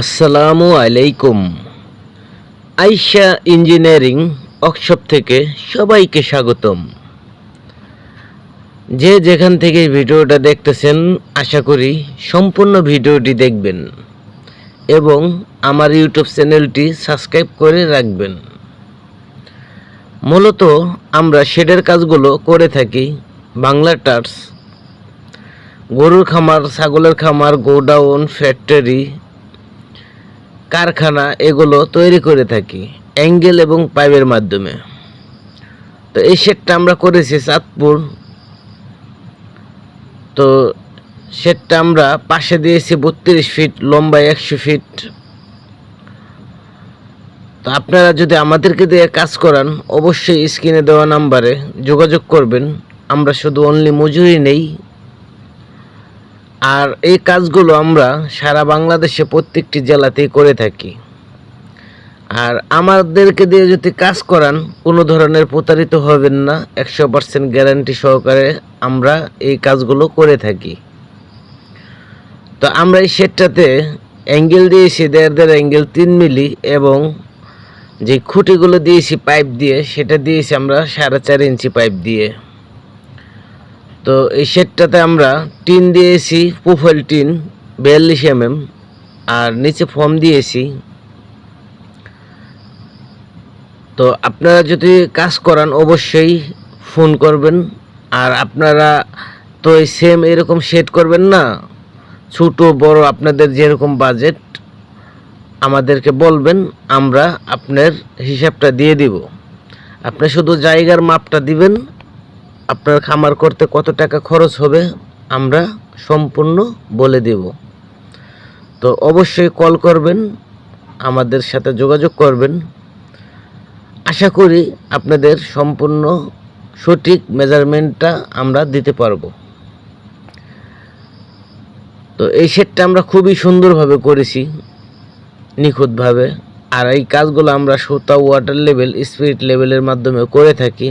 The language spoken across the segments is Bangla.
আসসালামু আলাইকুম। আইসা ইঞ্জিনিয়ারিং ওয়ার্কশপ থেকে সবাইকে স্বাগতম। যে যেখান থেকে ভিডিওটা দেখতেছেন, আশা করি সম্পূর্ণ ভিডিওটি দেখবেন এবং আমার ইউটিউব চ্যানেলটি সাবস্ক্রাইব করে রাখবেন। মূলত আমরা শেডের কাজগুলো করে থাকি বাংলা টার্স। গরুর খামার, ছাগলের খামার, গোডাউন, ফ্যাক্টরি কারখানা এগুলো তৈরি করে থাকি, অ্যাঙ্গেল এবং পাইপের মাধ্যমে। তো এই শেডটা আমরা করেছি চাঁদপুর। তো শেডটা আমরা পাশে দিয়েছি বত্রিশ ফিট, লম্বায় একশো ফিট। তো আপনারা যদি আমাদেরকে দিয়ে কাজ করান, অবশ্যই স্ক্রিনে দেওয়া নাম্বারে যোগাযোগ করবেন। আমরা শুধু অনলি মজুরি নেই আর এই কাজগুলো আমরা সারা বাংলাদেশে প্রত্যেকটি জেলাতেই করে থাকি। আর আমাদেরকে দিয়ে যদি কাজ করান, কোনো ধরনের প্রতারিত হবেন না, একশো পার্সেন্ট গ্যারান্টি সহকারে আমরা এই কাজগুলো করে থাকি। তো আমরা এই শেডটাতে অ্যাঙ্গেল দিয়েছি, দেড় দেড় অ্যাঙ্গেল তিন মিলি, এবং যে খুঁটিগুলো দিয়েছি পাইপ দিয়ে, সেটা দিয়েছি আমরা সাড়ে চার ইঞ্চি পাইপ দিয়ে। তো এই শেডটাতে আমরা টিন দিয়েছি প্রোফাইল টিন, বিয়াল্লিশ এমএম, আর নিচে ফর্ম দিয়েছি। তো আপনারা যদি কাজ করান, অবশ্যই ফোন করবেন। আর আপনারা তো এই সেম এরকম সেট করবেন না? ছোট, বড়, আপনাদের যেরকম বাজেট আমাদেরকে বলবেন, আমরা আপনার হিসাবটা দিয়ে দিব। আপনি শুধু জায়গার মাপটা দিবেন আপনার খামার করতে কত টাকা খরচ হবে আমরা সম্পূর্ণ বলে দেব। তো অবশ্যই কল করবেন, আমাদের সাথে যোগাযোগ করবেন। আশা করি আপনাদের সম্পূর্ণ সঠিক মেজারমেন্টটা আমরা দিতে পারব। তো এই সেটটা আমরা খুবই সুন্দরভাবে করেছি, নিখুঁতভাবে। আর এই কাজগুলো আমরা সুতা ওয়াটার লেভেল স্পিরিট লেভেলের মাধ্যমে করে থাকি।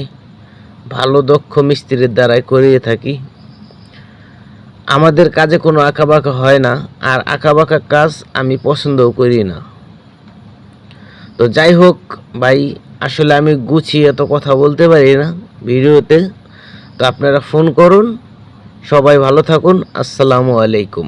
ভালো, দক্ষ মিস্ত্রির দ্বারাই করিয়ে থাকি। আমাদের কাজে কোনো আঁকাবাঁকা হয় না, আর আঁকাবাঁকা কাজ আমি পছন্দও করি না। তো যাই হোক ভাই, আসলে আমি গুছিয়ে এত কথা বলতে পারি না ভিডিওতে, তো আপনারা ফোন করুন, সবাই ভালো থাকুন, আসসালামু আলাইকুম।